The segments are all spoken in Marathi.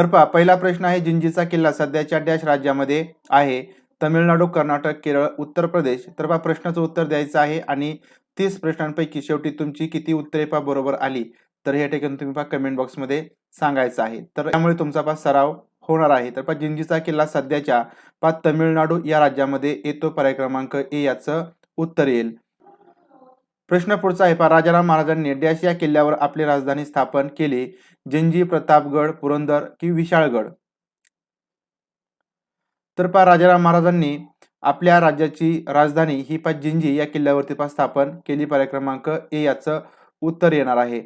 तर पहा पहिला प्रश्न आहे जिंजीचा किल्ला सध्याच्या डॅश राज्यामध्ये आहे. तमिळनाडू कर्नाटक केरळ उत्तर प्रदेश. तर पहा प्रश्नाचं उत्तर द्यायचं आहे आणि तीस प्रश्नांपैकी शेवटी तुमची किती उत्तरे पहा बरोबर आली. तर हे ठिकाणी तुम्ही पहा कमेंट बॉक्समध्ये सांगायचं आहे. तर त्यामुळे तुमचा पहा सराव होणार आहे. तर पहा जिंजीचा किल्ला सध्याच्या पहा तमिळनाडू या राज्यामध्ये येतो. पर्याय क्रमांक ए याचं उत्तर येईल. प्रश्न पुढचा आहे पहा राजाराम महाराजांनी डॅश या किल्ल्यावर आपली राजधानी स्थापन केली. जंजी प्रतापगड पुरंदर की विशाळगड? तर पहा राजाराम महाराजांनी आपल्या राज्याची राजधानी ही पा जिंजी या किल्ल्यावरती पा स्थापन केली. पर्याय क्रमांक ए याचं उत्तर येणार आहे.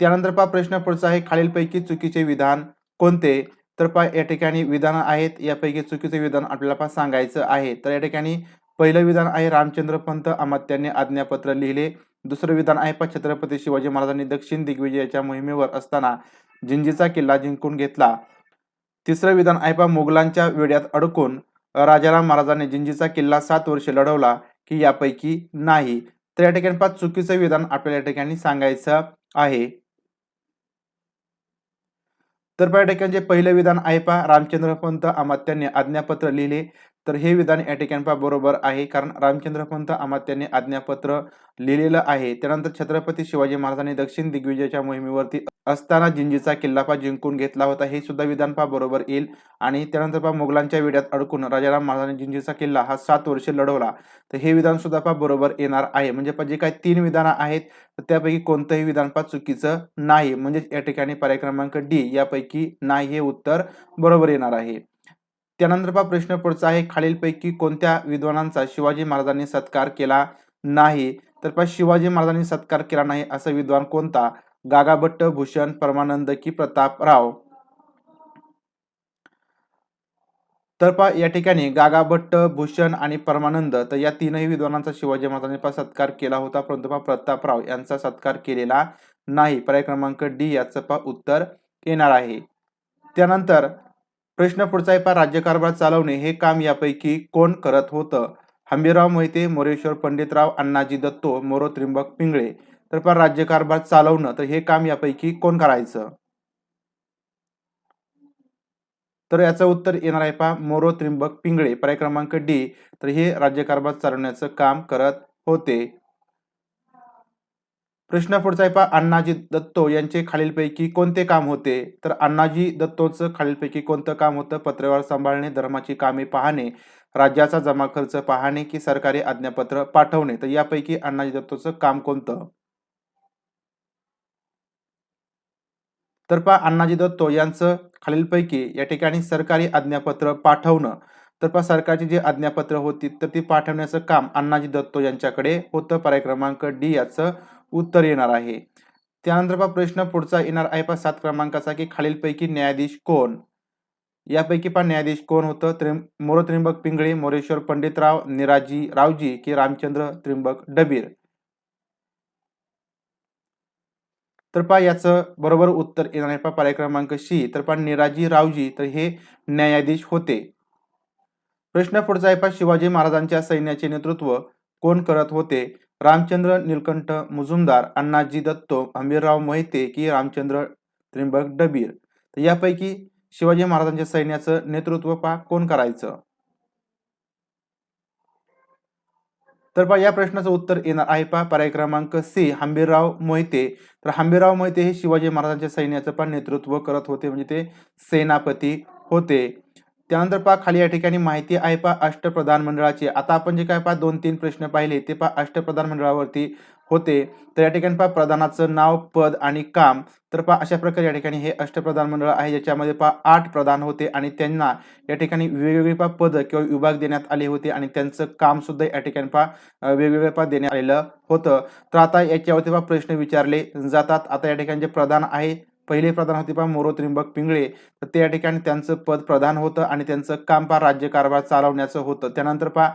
त्यानंतर पहा प्रश्न पुढचा आहे खालीलपैकी चुकीचे विधान कोणते? तर पहा या ठिकाणी विधान आहेत यापैकी चुकीचे विधान आपल्याला पा सांगायचं आहे. तर या ठिकाणी पहिलं विधान आहे रामचंद्र पंत अमात्यांनी आज्ञापत्र लिहिले. दुसरं विधान आहे पहा छत्रपती शिवाजी महाराजांनी दक्षिण दिग्विजयाच्या मोहिमेवर असताना जिंजीचा किल्ला जिंकून घेतला. तिसरं विधान आहे पहा मुघलांच्या वेड्यात अडकून राजाराम महाराजांनी जिंजीचा किल्ला सात वर्षे लढवला की यापैकी नाही. तर या ठिकाणी पहा चुकीचं विधान आपल्याला या ठिकाणी सांगायचं आहे. तर पर्यटकांचे पहिलं विधान आहे पहा रामचंद्र पंत अमात्यांनी आज्ञापत्र लिहिले. तर हे विधान या ठिकाणी पहा बरोबर आहे. कारण रामचंद्र पंत अमात्यांनी आज्ञापत्र लिहिलेलं आहे. त्यानंतर छत्रपती शिवाजी महाराजांनी दक्षिण दिग्विजयाच्या मोहिमेवरती असताना जिंजीचा किल्ला जिंकून घेतला होता. हे सुद्धा विधानपा बरोबर येईल. आणि त्यानंतर पहा मुघलांच्या वेड्यात अडकून राजाराम महाराजांनी जिंजीचा किल्ला हा सात वर्षे लढवला. तर हे विधान सुद्धा पा बरोबर येणार आहे. म्हणजे पहा जे काही तीन विधानं आहेत तर त्यापैकी कोणतंही विधानपा चुकीचं नाही. म्हणजेच या ठिकाणी पर्याय क्रमांक डी यापैकी नाही हे उत्तर बरोबर येणार आहे. त्यानंतर पहा प्रश्न पुढचा आहे खालीलपैकी कोणत्या विद्वानांचा शिवाजी महाराजांनी सत्कार केला नाही? तर पहा शिवाजी महाराजांनी सत्कार केला नाही असा विद्वान कोणता? गागाभट्ट भूषण परमानंद की प्रतापराव तर पहा या ठिकाणी गागाभट्ट भूषण आणि परमानंद तर या तीनही विद्वानांचा शिवाजी महाराजांनी पहा सत्कार केला होता. परंतु पहा प्रतापराव यांचा सत्कार केलेला नाही. पर्याय क्रमांक डी याचं पहा उत्तर येणार आहे. त्यानंतर प्रश्न पुढचा आहे पहा राज्यकारभार चालवणे हे काम यापैकी कोण करत होतं? हंबीरराव मोहिते मोरेश्वर पंडितराव अण्णाजी दत्तो मोरो त्रिंबक पिंगळे. तर पहा राज्यकारभार चालवणं तर हे काम यापैकी कोण करायचं? तर याचं उत्तर येणार आहे पहा मोरो त्रिंबक पिंगळे पर्याय क्रमांक डी. तर हे राज्यकारभार चालवण्याचं काम करत होते. प्रश्न पुढचा आहे पहा अण्णाजी दत्तो यांचे खालीलपैकी कोणते काम होते? तर अण्णाजी दत्तोचं खालीलपैकी कोणतं काम होतं? पत्रव्यवहार सांभाळणे धर्माची कामे पाहणे राज्याचा जमा खर्च पाहणे की सरकारी आज्ञापत्र पाठवणे? तर यापैकी अण्णाजी दत्तोचं काम कोणतं? तर पहा अण्णाजी दत्तो यांचं खालीलपैकी या ठिकाणी सरकारी आज्ञापत्र पाठवणं. तर पहा सरकारची जी आज्ञापत्र होती तर ती पाठवण्याचं काम अण्णाजी दत्तो यांच्याकडे होतं. पर्याय क्रमांक डी याचं उत्तर येणार आहे. त्यानंतर पहा प्रश्न पुढचा येणार आहे पहा सात क्रमांकाचा की खालीलपैकी न्यायाधीश कोण? यापैकी पहा न्यायाधीश कोण होतं? त्रिम मोर त्रिंबक पिंगळे मोरेश्वर पंडितराव निराजी रावजी की रामचंद्र त्रिंबक डबीर? तर पहा याचं बरोबर उत्तर येणार आहे पहा पर्याय क्रमांक शी तर पहा निराजी रावजी तर हे न्यायाधीश होते. प्रश्न पुढचा आहे पहा शिवाजी महाराजांच्या सैन्याचे नेतृत्व कोण करत होते? रामचंद्र निलकंठ मुजुमदार अण्णाजी दत्तो हंबीरराव मोहिते की रामचंद्र त्रिंबक डबीर? तर यापैकी शिवाजी महाराजांच्या सैन्याचं नेतृत्व पा कोण करायचं? तर पहा या प्रश्नाचं उत्तर येणार आहे पहा पर्याय क्रमांक सी हंबीरराव मोहिते. तर हंबीरराव मोहिते हे शिवाजी महाराजांच्या सैन्याचं पण नेतृत्व करत होते म्हणजे ते सेनापती होते. त्यानंतर पहा खाली या ठिकाणी माहिती आहे पहा अष्टप्रधान मंडळाची. आता आपण जे काय पहा दोन तीन प्रश्न पाहिले ते पहा अष्टप्रधान मंडळावरती होते. तर या ठिकाणी पहा प्रधानाचं नाव पद आणि काम. तर पहा अशा प्रकारे या ठिकाणी हे अष्टप्रधान मंडळ आहे ज्याच्यामध्ये पहा आठ प्रधान होते आणि त्यांना या ठिकाणी वेगवेगळी पहा पद किंवा विभाग देण्यात आले होते आणि त्यांचं काम सुद्धा या ठिकाणी पहा वेगवेगळे पहा देण्यात आलेलं होतं. तर आता याच्यावरती पहा प्रश्न विचारले जातात. आता या ठिकाणी जे प्रधान आहे पहिले प्रधान होते पहा मोरो त्रिंबक पिंगळे. तर त्या ठिकाणी त्यांचं पद प्रधान होतं आणि त्यांचं काम पहा राज्यकारभार चालवण्याचं होतं. त्यानंतर पहा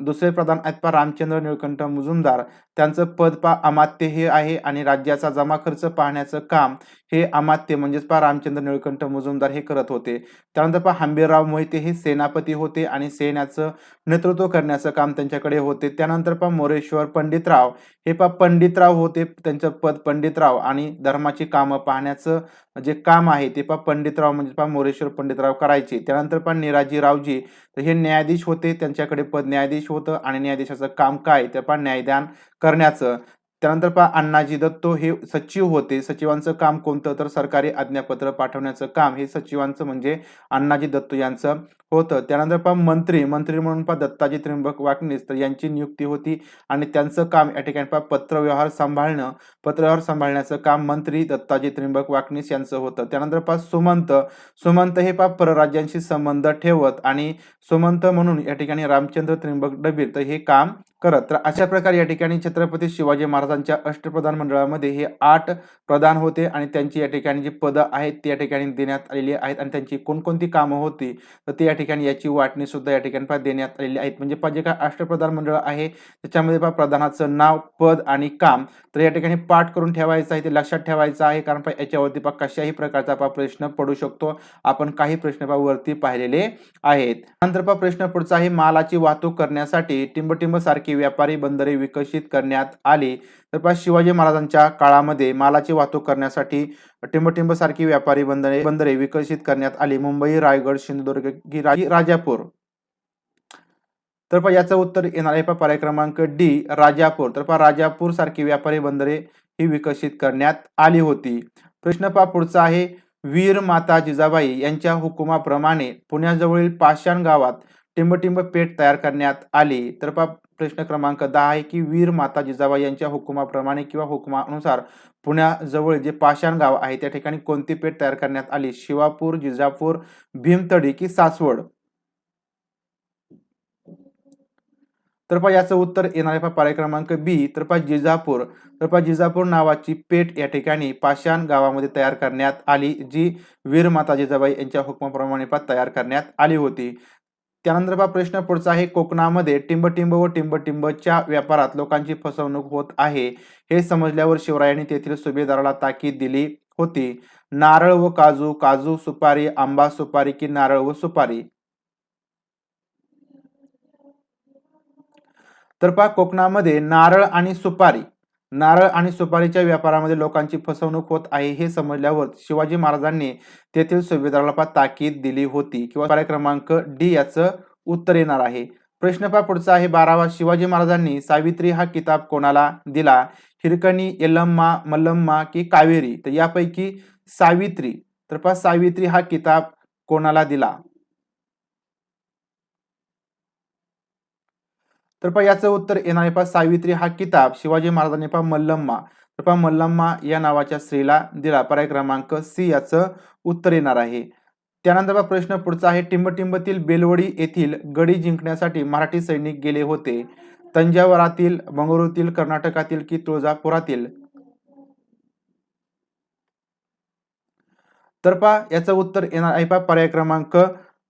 दुसरे प्रधान आहेत पा रामचंद्र निळकंठ मुजुमदार. त्यांचं पद पा अमात्य हे आहे आणि राज्याचा जमा खर्च पाहण्याचं काम हे अमात्य म्हणजेच पहा रामचंद्र निळकंठ मुजुमदार हे करत होते. त्यानंतर पहा हंबीरराव मोहिते हे सेनापती होते आणि सेनाचं नेतृत्व करण्याचं काम त्यांच्याकडे होते. त्यानंतर पहा मोरेश्वर पंडितराव. हे पहा पंडितराव होते त्यांचं पद पंडितराव आणि धर्माची कामं पाहण्याचं जे काम आहे ते पहा पंडितराव म्हणजे पहा मोरेश्वर पंडितराव करायचे. त्यानंतर पहा निराजीरावजी. तर हे न्यायाधीश होते त्यांच्याकडे पद न्यायाधीश होतं आणि न्यायाधीशाचं काम काय ते पहा न्यायदान करण्याचं. त्यानंतर पहा अण्णाजी दत्तो हे सचिव होते. सचिवांचं काम कोणतं? तर सरकारी आज्ञापत्र पाठवण्याचं काम. हे सचिवांचं म्हणजे अण्णाजी दत्तो यांचं होतं. त्यानंतर पहा मंत्री मंत्री म्हणून पहा दत्ताजी त्र्यंबक वाकणीस तर यांची नियुक्ती होती आणि त्यांचं काम या ठिकाणी पहा पत्रव्यवहार सांभाळणं पत्रव्यवहार सांभाळण्याचं काम मंत्री दत्ताजी त्र्यंबक वाकणीस यांचं होतं. त्यानंतर पहा सुमंत. सुमंत हे पहा परराज्यांशी संबंध ठेवत आणि सुमंत म्हणून या ठिकाणी रामचंद्र त्र्यंबक डबीर तर हे काम करत. तर अशा प्रकारे या ठिकाणी छत्रपती शिवाजी महाराजांच्या अष्टप्रधान मंडळामध्ये हे आठ प्रधान होते आणि त्यांची या ठिकाणी जी पदं आहेत ती या ठिकाणी देण्यात आलेली आहेत आणि त्यांची कोणकोणती कामं होती तर ते या ठिकाणी याची वाटणी सुद्धा या ठिकाणी पहा देण्यात आलेली आहेत म्हणजे पहा जे काय अष्टप्रधान मंडळ आहे त्याच्यामध्ये पहा प्रधानाचं नाव पद आणि काम. तर या ठिकाणी पाठ करून ठेवायचं आहे ते लक्षात ठेवायचं आहे कारण पहा याच्यावरती पहा कशाही प्रकारचा पहा प्रश्न पडू शकतो. आपण काही प्रश्न पहा वरती पाहिलेले आहेत. नंतर पहा प्रश्न पुढचा आहे मालाची वाहतूक करण्यासाठी टिंबटिंब सारखी व्यापारी बंदरे विकसित करण्यात आली. तर पहा शिवाजी महाराजांच्या काळामध्ये मालाची वाहतूक करण्यासाठी टिंबटिंब सारखी व्यापारी बंदरे बंदरे विकसित करण्यात आली. मुंबई रायगड सिंधुदुर्ग राजापूर. तर पहा याचं उत्तर येणार आहे. पहा पर्याय क्रमांक डी राजापूर. तर पहा राजापूर सारखी व्यापारी बंदरे ही विकसित करण्यात आली होती. प्रश्न पहा पुढचा आहे. वीर माता जिजाबाई यांच्या हुकुमाप्रमाणे पुण्याजवळील पाषाण गावात टिंबटिंब पेठ तयार करण्यात आली. तर पहा प्रश्न क्रमांक दहा आहे की वीर माता जिजाबाई यांच्या हुकुमाप्रमाणे किंवा हुकुमानुसार पुण्याजवळ जे पाषाण गाव आहे त्या ठिकाणी कोणती पेठ तयार करण्यात आली? शिवापूर जिजापूर भीमतडी की सासवड? तर पहा याचं उत्तर येणार आहे पहा पर्याय क्रमांक बी तर पहा जिजापूर. तर पहा जिजापूर नावाची पेठ या ठिकाणी पाषाण गावामध्ये तयार करण्यात आली जी वीर माता जिजाबाई यांच्या हुकमाप्रमाणे पहा तयार करण्यात आली होती. त्यानंतर बा प्रश्न पुढचा आहे कोकणामध्ये टिंबटिंब व टिंबटिंबच्या व्यापारात लोकांची फसवणूक होत आहे हे समजल्यावर शिवरायांनी तेथील सुभेदाराला ताकीद दिली होती. नारळ व काजू काजू सुपारी आंबा सुपारी की नारळ व सुपारी? तर पहा कोकणामध्ये नारळ आणि सुपारी नारळ आणि सुपारीच्या व्यापारामध्ये लोकांची फसवणूक होत आहे हे समजल्यावर शिवाजी महाराजांनी तेथील सुभेदाराला ताकीद दिली होती किंवा पर्याय क्रमांक डी याचं उत्तर येणार आहे. प्रश्न पहा पुढचा आहे बारावा. शिवाजी महाराजांनी सावित्री हा किताब कोणाला दिला? हिरकणी यल्लम्मा मल्लम्मा की कावेरी? तर यापैकी सावित्री. तर पहा सावित्री हा किताब कोणाला दिला? तर पहा याचं उत्तर येणार आहे पहा सावित्री हा किताब शिवाजी महाराजांनी पहा मल्लम्मा. तर पहा मल्लम्मा या नावाच्या स्त्रीला दिला. पर्याय क्रमांक सी याचं उत्तर येणार आहे. त्यानंतर पहा प्रश्न पुढचा आहे. टिंबटिंबतील बेलवडी येथील गडी जिंकण्यासाठी मराठी सैनिक गेले होते. तंजावरातील बंगळुरूतील कर्नाटकातील की तुळजापुरातील? तर पहा याचं उत्तर येणार आहे. पा पर्याय क्रमांक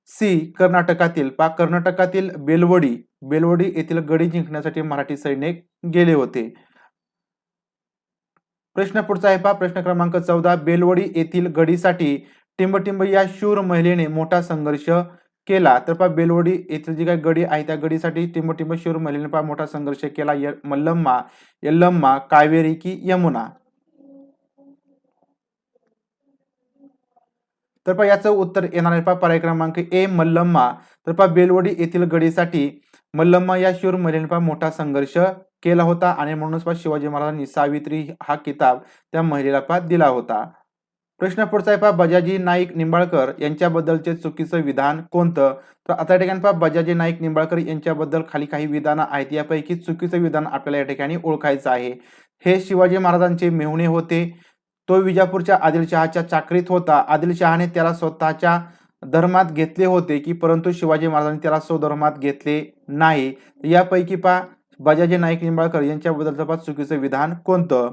सी कर्नाटकातील. पा कर्नाटकातील बेलवडी. बेलवडी येथील गडी जिंकण्यासाठी मराठी सैनिक गेले होते. प्रश्न पुढचा आहे पहा. प्रश्न क्रमांक चौदा. बेलवडी येथील गडीसाठी टिंबटिंब या शूर महिलेने मोठा संघर्ष केला. तर पहा बेलवडी येथील जी काही गडी आहे त्या गडीसाठी टिंबटिंब शूर महिलेने पहा मोठा संघर्ष केला. य- मल्लम्मा यल्लम्मा कावेरी की यमुना. तर पहा याचं उत्तर येणार आहे पहा. पर्याय क्रमांक ए मल्लम्मा. तर पहा बेलवडी येथील गडीसाठी मल्लम्मा या शूर महिलेने मोठा संघर्ष केला होता आणि म्हणूनच पा शिवाजी महाराजांनी सावित्री हा किताब त्या महिलेला पा दिला होता. प्रश्न पुढचा आहे पहा बजाजी नाईक निंबाळकर यांच्याबद्दलचे चुकीचं विधान कोणतं? तर आता या ठिकाणी पहा बजाजी नाईक निंबाळकर यांच्याबद्दल खाली काही विधानं आहेत यापैकी चुकीचं विधान आपल्याला या ठिकाणी ओळखायचं आहे. हे शिवाजी महाराजांचे मेहुणे होते. तो विजापूरच्या आदिलशहाच्या चाकरीत होता. आदिलशहाने त्याला स्वतःच्या धर्मात घेतले होते की परंतु शिवाजी महाराजांनी त्याला स्वधर्मात घेतले नाही. यापैकी पहा बजाजी नाईक निंबाळकर यांच्याबद्दलचं पहा चुकीचं विधान कोणतं?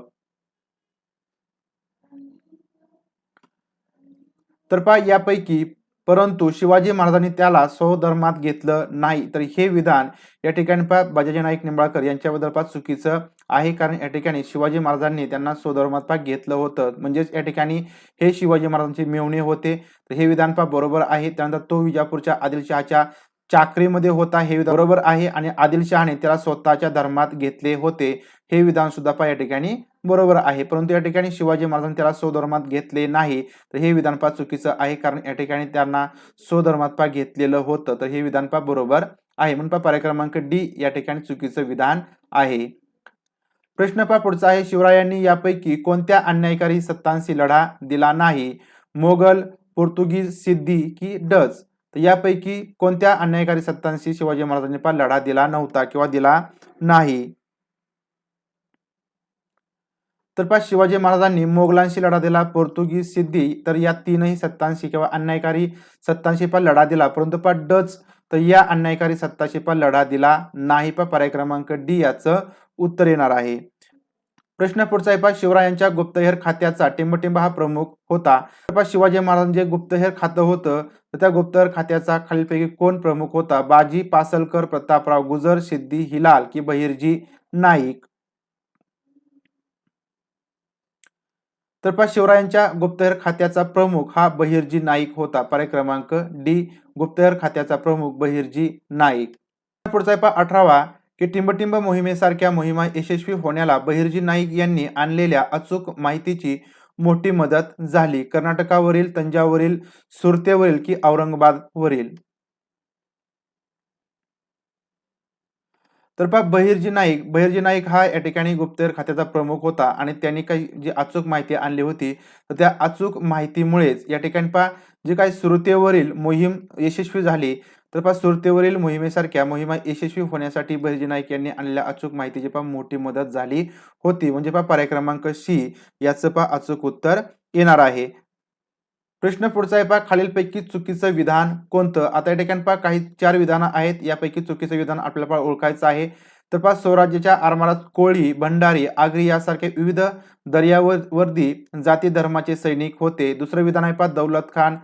तर पहा यापैकी परंतु शिवाजी महाराजांनी त्याला स्वधर्मात घेतलं नाही. तर हे विधान या ठिकाणी पहा बजाजी नाईक निंबाळकर यांच्याबद्दल पहा चुकीचं आहे. कारण या ठिकाणी शिवाजी महाराजांनी त्यांना स्वधर्मात पा घेतलं होतं. म्हणजेच या ठिकाणी हे शिवाजी महाराजांचे मेवणे होते. तर हे विधान पा बरोबर आहे. त्यानंतर तो विजापूरच्या आदिलशहाच्या चाकरीमध्ये होता हे विधान बरोबर आहे आणि आदिलशहाने त्याला स्वतःच्या धर्मात घेतले होते हे विधान सुद्धा पहा या ठिकाणी बरोबर आहे. परंतु या ठिकाणी शिवाजी महाराजांनी त्याला स्वधर्मात घेतले नाही. तर हे विधान चुकीचं आहे कारण या ठिकाणी त्यांना स्वधर्मात पा घेतलेलं होतं. तर हे विधान बरोबर आहे. म्हणून पा पर्याय क्रमांक डी या ठिकाणी चुकीचं विधान आहे. प्रश्न पहा पुढचा आहे. शिवरायांनी यापैकी कोणत्या अन्यायकारी सत्तांशी लढा दिला नाही? मोगल पोर्तुगीज सिद्धी की डच? तर यापैकी कोणत्या अन्यायकारी सत्तांशी शिवाजी महाराजांनी पण लढा दिला नव्हता किंवा दिला नाही? तर पहा शिवाजी महाराजांनी मोगलांशी लढा दिला पोर्तुगीज सिद्धी तर या तीनही सत्तांशी किंवा अन्यायकारी सत्तांशी पण लढा दिला. परंतु पहा डच तर या अन्यायकारी सत्ताशी पण लढा दिला नाही. पहा पर्याय क्रमांक डी याचं उत्तर येणार आहे. प्रश्न पुढचा आहे पहा शिवरायांच्या गुप्तहेर खात्याचा टिंबटिंब हा प्रमुख होता. तर पहा शिवाजी महाराजांचे गुप्तहेर खातं होतं. तर त्या गुप्तहर खात्याचा खालीलपैकी कोण प्रमुख होता? बाजी पासलकर प्रतापराव गुजर सिद्धी हिलाल की बहिर्जी नाईक? तर पा शिवरायांच्या गुप्तहेर खात्याचा प्रमुख हा बहिर्जी नाईक होता. पर्याय क्रमांक डी गुप्तहेर खात्याचा प्रमुख बहिर्जी नाईक. पुढचा पा अठरावा की टिंबटिंब मोहिमेसारख्या मोहिमा यशस्वी होण्याला बहिर्जी नाईक यांनी आणलेल्या अचूक माहितीची मोठी मदत झाली. कर्नाटकावरील तंजावरील सुरतेवरील की औरंगाबादवरील? तर पहा बहिर्जी नाईक. बहिर्जी नाईक हा या ठिकाणी गुप्तहेर खात्याचा प्रमुख होता आणि त्यांनी काही जी अचूक माहिती आणली होती तर त्या अचूक माहितीमुळेच या ठिकाणी पहा जी काही सुरतेवरील मोहीम यशस्वी झाली तपास सुरतेवरील मोहिमेसारख्या मोहिमा यशस्वी होण्यासाठी बहिर्जी नाईक यांनी आणलेल्या अचूक माहितीची पहा मोठी मदत झाली होती. म्हणजे पहा पर्याय क्रमांक सी याचं पहा अचूक उत्तर येणार आहे. प्रश्न पुढचा आहे पा खालीलपैकी चुकीचं विधान कोणतं? आता या ठिकाणी काही चार विधानं आहेत यापैकी चुकीचं विधान आपल्याला पा ओळखायचं आहे. तर पा स्वराज्याच्या आरमारात कोळी भंडारी आगरी यासारखे विविध दर्यावर्दी जाती धर्माचे सैनिक होते. दुसरं विधान आहे पा दौलत खान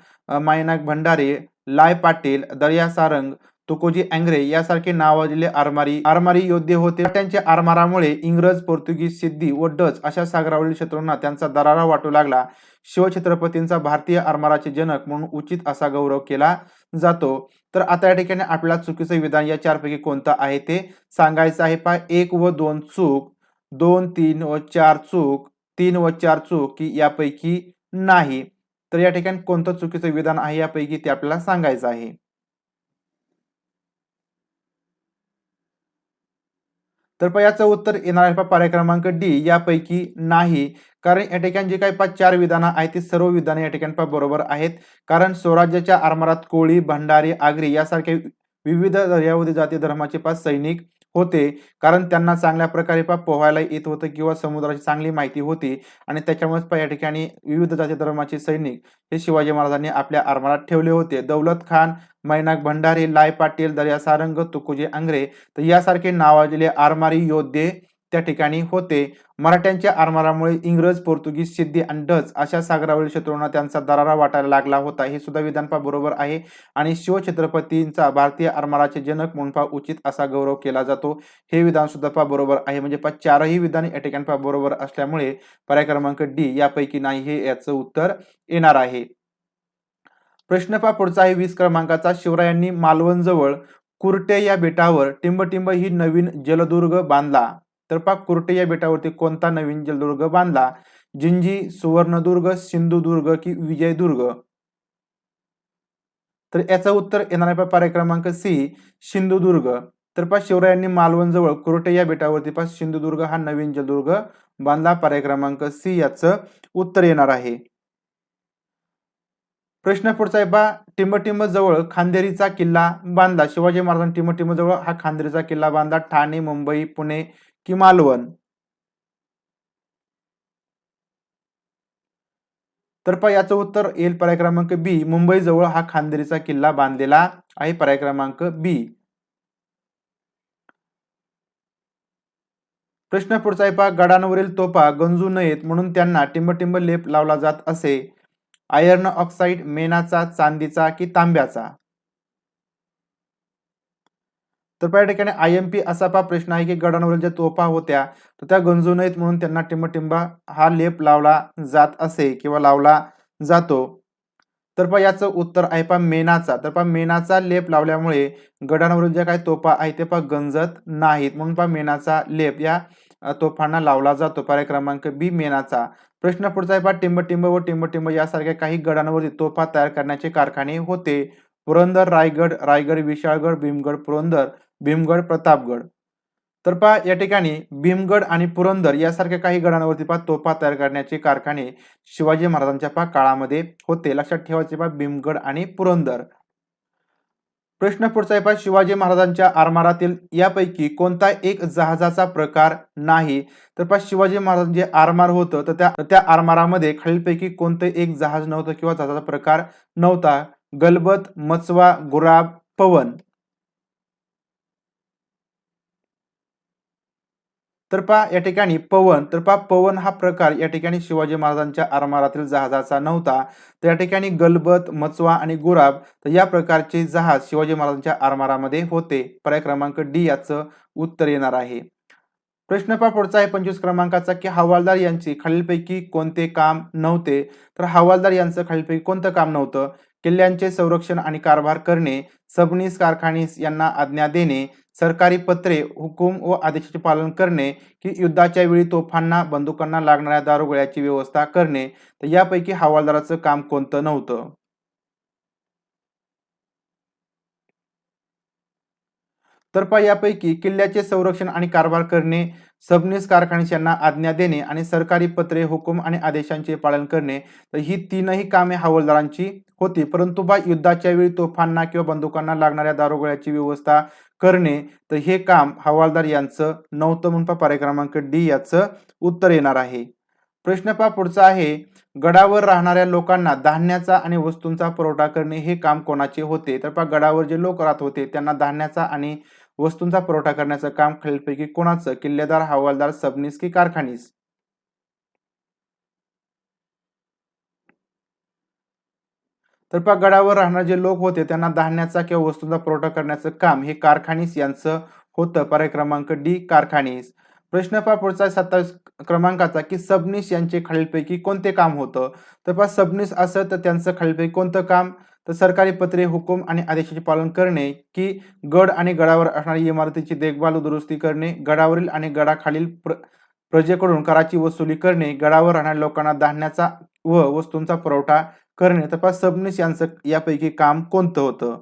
मायनाक भंडारे लाय पाटील दर्या सारंग तुकोजी अँग्रे यासारखे नावाजलेले आरमारी आरमारी योद्धे होते. त्यांच्या आरमारामुळे इंग्रज पोर्तुगीज सिद्धी व डच अशा सागरावरील शत्रूंना त्यांचा दरारा वाटू लागला. शिवछत्रपतींचा भारतीय आरमाराचे जनक म्हणून उचित असा गौरव केला जातो. तर आता या ठिकाणी आपल्याला चुकीचं विधान या चारपैकी कोणतं आहे ते सांगायचं आहे. पहा एक व दोन चूक दोन तीन व चार चूक तीन व चार चूक की यापैकी नाही. तर या ठिकाणी कोणतं चुकीचं विधान आहे यापैकी ते आपल्याला सांगायचं आहे. तर पहा याचं उत्तर येणार आहे पर्याय क्रमांक डी. यापैकी नाही. कारण या ठिकाणी जे काही पाच चार विधानं आहेत ती सर्व विधानं या ठिकाणी बरोबर आहेत. कारण स्वराज्याच्या आरमारात कोळी भंडारी आगरी यासारखे विविध दर्यावधी जाती धर्माचे पाच सैनिक होते. कारण त्यांना चांगल्या प्रकारे पा पोहायला येत होतं किंवा समुद्राची चांगली माहिती होती आणि त्याच्यामुळेच या ठिकाणी विविध जाती धर्माचे सैनिक हे शिवाजी महाराजांनी आपल्या आरमारात ठेवले होते. दौलत खान मैनाक भंडारी लाय पाटील दर्या सारंग तुकोजी आंग्रे तर यासारखे नावाजलेले आरमारी योद्धे त्या ठिकाणी होते. मराठ्यांच्या आरमारामुळे इंग्रज पोर्तुगीज सिद्धी आणि डच अशा सागरावरील शत्रूंना त्यांचा दरारा वाटायला लागला होता. हे सुद्धा विधानपा बरोबर आहे आणि शिवछत्रपतींचा भारतीय आरमाराचे जनक म्हणून उचित असा गौरव केला जातो. हे विधान सुद्धा पा बरोबर आहे. म्हणजे पा चारही विधान या ठिकाणी पा बरोबर असल्यामुळे पर्याय क्रमांक डी यापैकी नाही हे याचं उत्तर येणार आहे. प्रश्न पा पुढचा आहे. वीस क्रमांकाचा शिवरायांनी मालवणजवळ कुर्टे या बेटावर टिंबटिंब ही नवीन जलदुर्ग बांधला. तर पहा कुर्टे या बेटावरती कोणता नवीन जलदुर्ग बांधला? जिंजी सुवर्णदुर्ग सिंधुदुर्ग की विजयदुर्ग? तर याचं उत्तर येणार आहे पर्याय क्रमांक सी सिंधुदुर्ग. तर पा शिवरायांनी मालवण जवळ कुर्टे या बेटावरती पहा सिंधुदुर्ग हा नवीन जलदुर्ग बांधला. पर्याय क्रमांक सी याचं उत्तर येणार आहे. प्रश्न पुढचा आहे पा टिंबटिंब जवळ खांदेरीचा किल्ला बांधला. शिवाजी महाराजांनी टिंबटिंब जवळ हा खांदेरीचा किल्ला बांधला. ठाणे मुंबई पुणे की मालवण. तर पहा याचं उत्तर येईल पर्याय क्रमांक बी. मुंबई जवळ हा खांदेरीचा किल्ला बांधलेला आहे पर्याय क्रमांक बी. प्रश्न पुढचा आहे पहा गडांवरील तोपा गंजू नयेत म्हणून त्यांना टिंबटिंब लेप लावला जात असे. आयर्न ऑक्साईड मेणाचा चांदीचा की तांब्याचा? तर पहा ठिकाणी आय एम पी असा पा प्रश्न आहे की गडांवरील ज्या तोफा होत्या तर त्या गंजू नयेत म्हणून त्यांना टिंबटिंबा हा लेप लावला जात असे किंवा लावला जातो. तर पहा याचं उत्तर आहे पा मेणाचा. तर पहा मेणाचा लेप लावल्यामुळे गडांवरील ज्या काही तोफा आहेत ते पहा गंजत नाहीत. म्हणून पहा मेणाचा लेप या तोफांना लावला जातो. पर्याय क्रमांक बी मेणाचा. प्रश्न पुढचा आहे पा टिंबटिंब व टिंबटिंब यासारख्या काही गडांवरती तोफा तयार करण्याचे कारखाने होते. पुरंदर रायगड रायगड विशाळगड भीमगड पुरंदर. भीमगड प्रतापगड. तर पहा या ठिकाणी भीमगड आणि पुरंदर यासारख्या काही गडांवरती पहा तोफा तयार करण्याचे कारखाने शिवाजी महाराजांच्या पहा काळामध्ये होते. लक्षात ठेवायचे पहा भीमगड आणि पुरंदर. प्रश्न पुढचा आहे पहा शिवाजी महाराजांच्या आरमारातील यापैकी कोणता एक जहाजाचा प्रकार नाही? तर पहा शिवाजी महाराजांचे जे आरमार होतं तर त्या त्या आरमारामध्ये खालीलपैकी कोणतं एक जहाज नव्हतं किंवा जहाजाचा प्रकार नव्हता. गलबत मचवा गुराब पवन. तर पहा या ठिकाणी पवन तर पहा पवन हा प्रकार या ठिकाणी शिवाजी महाराजांच्या आरमारातील जहाजाचा नव्हता. तर या ठिकाणी गलबत मचवा आणि गुराब तर या प्रकारचे जहाज शिवाजी महाराजांच्या आरमारामध्ये होते. पर्याय क्रमांक डी याचं उत्तर येणार आहे. प्रश्न पहा पुढचा आहे पंचवीस क्रमांकाचा की हवालदार यांची खालीलपैकी कोणते काम नव्हते? तर हवालदार यांचं खालीलपैकी कोणतं काम नव्हतं? किल्ल्यांचे संरक्षण आणि कारभार करणे सबनीस कारखानीस यांना आज्ञा देणे सरकारी पत्रे हुकूम व आदेशाचे पालन करणे की युद्धाच्या वेळी तोफांना बंदुकांना लागणाऱ्या दारुगोळ्याची व्यवस्था करणे तर यापैकी हवालदाराचं काम कोणतं नव्हतं. तर पहा यापैकी किल्ल्याचे संरक्षण आणि कारभार करणे सबनीस कारखानीस यांना आज्ञा देणे आणि सरकारी पत्रे हुकूम आणि आदेशांचे पालन करणे तर ही तीनही कामे हवालदारांची होती. परंतु बा युद्धाच्या वेळी तोफांना किंवा बंदुकांना लागणाऱ्या दारुगोळ्याची व्यवस्था करणे तर हे काम हवालदार यांचं नव्हतं म्हणून पहा पर्याय क्रमांक डी याचं उत्तर येणार आहे. प्रश्न पहा पुढचा आहे गडावर राहणाऱ्या लोकांना धान्याचा आणि वस्तूंचा पुरवठा करणे हे काम कोणाचे होते? तर पहा गडावर जे लोक राहत होते त्यांना धान्याचा आणि वस्तूंचा पुरवठा करण्याचं काम खालीलपैकी कोणाचं? किल्लेदार हवालदार सबनीस की कारखानीस? तर पहा गडावर राहणारे जे लोक होते त्यांना धान्याचा किंवा वस्तूंचा पुरवठा करण्याचं काम हे कारखानीस यांचं होतं. पर्याय क्रमांक डी कारखानीस. प्रश्न पहा पुढचा सत्तावीस क्रमांकाचा की सबनीस यांचे खालीलपैकी कोणते काम होतं? तर पहा सबनीस असं तर त्यांचं खालीलपैकी कोणतं काम? तर सरकारी पत्रे हुकूम आणि आदेशाचे पालन करणे की गड आणि गडावर असणारी इमारतीची देखभाल दुरुस्ती करणे गडावरील आणि गडाखालील प्र प्रजेकडून कराची वसुली करणे गडावर राहणाऱ्या लोकांना धान्याचा व वस्तूंचा पुरवठा करणे तपास पहा सबनीस यांचं यापैकी काम कोणतं होतं?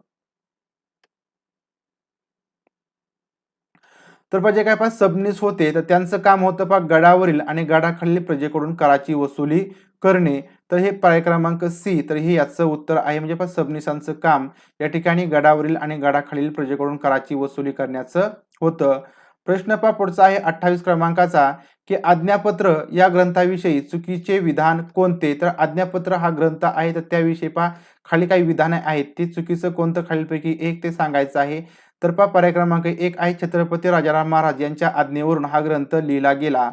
तर पण जे काय पहा सबनीस होते तर त्यांचं काम होतं पहा गडावरील आणि गडाखालील प्रजेकडून कराची वसुली करणे. तर हे पर्याय क्रमांक सी तर हे याचं उत्तर आहे म्हणजे पहा सबनिसांचं काम. या ठिकाणी गडावरील आणि गडाखालील प्रजेकडून कराची वसुली करण्याचं होतं. प्रश्न पहा पुढचा आहे अठ्ठावीस क्रमांकाचा की आज्ञापत्र या ग्रंथाविषयी चुकीचे विधान कोणते? तर आज्ञापत्र हा ग्रंथ आहे तर त्याविषयी पहा खाली काही विधाने आहेत ते चुकीचं कोणतं? खालीलपैकी एक ते सांगायचं आहे. तर पा पर्याय क्रमांक एक आहे छत्रपती राजाराम महाराज यांच्या आज्ञेवरून हा ग्रंथ लिहिला गेला.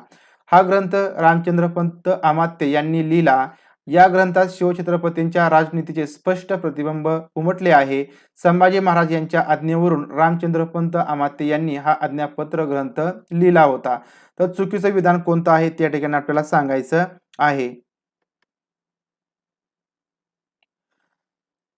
हा ग्रंथ रामचंद्रपंत अमात्य यांनी लिहिला. या ग्रंथात शिवछत्रपतींच्या राजनीतीचे स्पष्ट प्रतिबिंब उमटले आहे. संभाजी महाराज यांच्या आज्ञेवरून रामचंद्रपंत अमात्य यांनी हा आज्ञापत्र ग्रंथ लिहिला होता. तर चुकीचं विधान कोणतं आहे? त्या ठिकाणी आपल्याला सांगायचं आहे.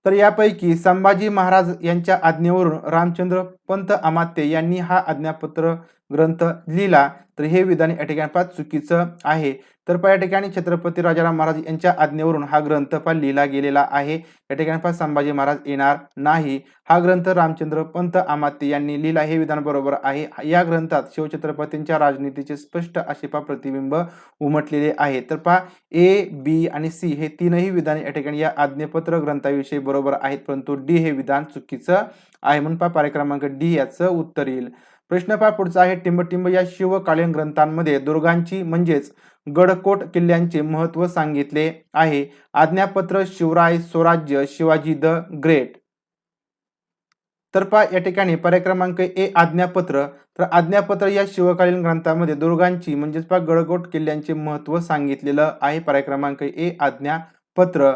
तर यापैकी संभाजी महाराज यांच्या आज्ञेवरून रामचंद्र पंत अमात्य यांनी हा आज्ञापत्र ग्रंथ लिहिला तर हे विधान या ठिकाणी पाच चुकीचं आहे. तर पहा या ठिकाणी छत्रपती राजाराम महाराज यांच्या आज्ञेवरून हा ग्रंथ पा लिहिला गेलेला आहे. या ठिकाणी पहा संभाजी महाराज येणार नाही. हा ग्रंथ रामचंद्र पंत आमाते यांनी लिहिला हे विधान बरोबर आहे. या ग्रंथात शिवछत्रपतींच्या राजनीतीचे स्पष्ट असे पा प्रतिबिंब उमटलेले आहे. तर पहा ए बी आणि सी हे तीनही विधान या ठिकाणी या आज्ञापत्र ग्रंथाविषयी बरोबर आहेत परंतु डी हे विधान चुकीचं आहे. म्हणून पहा पर्याय क्रमांक डी याचं उत्तर येईल. प्रश्न पहा पुढचा आहे. टिंबटिंब या शिवकालीन ग्रंथांमध्ये दुर्गांची म्हणजेच गडकोट किल्ल्यांचे महत्त्व सांगितले आहे. आज्ञापत्र शिवराय स्वराज्य शिवाजी द ग्रेट. तर पहा या ठिकाणी पर्याय क्रमांक ए आज्ञापत्र. तर आज्ञापत्र या शिवकालीन ग्रंथामध्ये दुर्गांची म्हणजेच पहा गडकोट किल्ल्यांचे महत्त्व सांगितलेलं आहे. पर्याय क्रमांक ए आज्ञापत्र.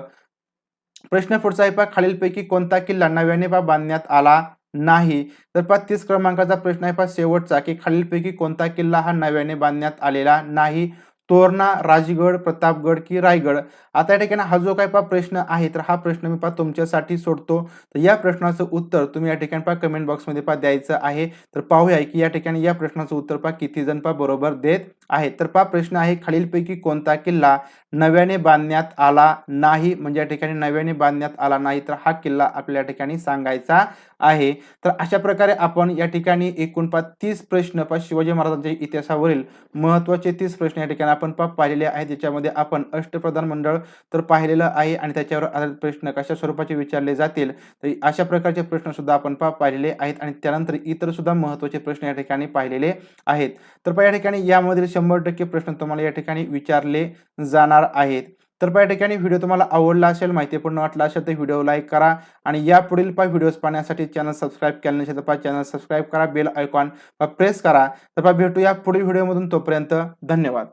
प्रश्न पुढचा आहे पहा खालीलपैकी कोणता किल्ला नव्याने पहा बांधण्यात आला? नाही. तर पहा तीस क्रमांकाचा प्रश्न आहे पहा शेवटचा की खालीलपैकी कोणता किल्ला हा नव्याने बांधण्यात आलेला नाही? तोरणा राजगड प्रतापगड की रायगड? आता या ठिकाणी हा जो काय पा प्रश्न आहे तर हा प्रश्न मी पा तुमच्यासाठी सोडतो. तर या प्रश्नाचं उत्तर तुम्ही या ठिकाणी पा कमेंट बॉक्समध्ये पहा द्यायचं आहे. तर पाहूया की या ठिकाणी या प्रश्नाचं उत्तर पा किती जण पहा बरोबर देत आहे. तर पहा प्रश्न आहे खालीलपैकी कोणता किल्ला नव्याने बांधण्यात आला नाही? म्हणजे या ठिकाणी नव्याने बांधण्यात आला नाही तर हा किल्ला आपल्या ठिकाणी सांगायचा आहे. तर अशा प्रकारे आपण या ठिकाणी एकूण पा तीस प्रश्न पा शिवाजी महाराजांच्या इतिहासावरील महत्त्वाचे तीस प्रश्न या ठिकाणी आपण पा पाहिलेले आहेत. ज्याच्यामध्ये आपण अष्टप्रधान मंडळ तर पाहिलेलं आहे आणि त्याच्यावर आधारित प्रश्न कशा स्वरूपाचे विचारले जातील? तर अशा प्रकारचे प्रश्न सुद्धा आपण पा पाहिलेले आहेत आणि त्यानंतर इतर सुद्धा महत्त्वाचे प्रश्न या ठिकाणी पाहिलेले आहेत. तर पहा या ठिकाणी यामधील शंभर टक्के प्रश्न तुम्हाला या ठिकाणी विचारले जाणार आहेत. तर पहा या ठिकाणी व्हिडिओ तुम्हाला आवडला असेल माहितीपूर्ण वाटला असेल तर व्हिडिओ लाईक करा आणि या पुढील पहा व्हिडिओज पाहण्यासाठी चॅनल सबस्क्राईब केलं नसेल तर पहा चॅनल सबस्क्राईब करा बेल आयकॉन प्रेस करा. तर पहा भेटूया पुढील व्हिडिओमधून तोपर्यंत धन्यवाद.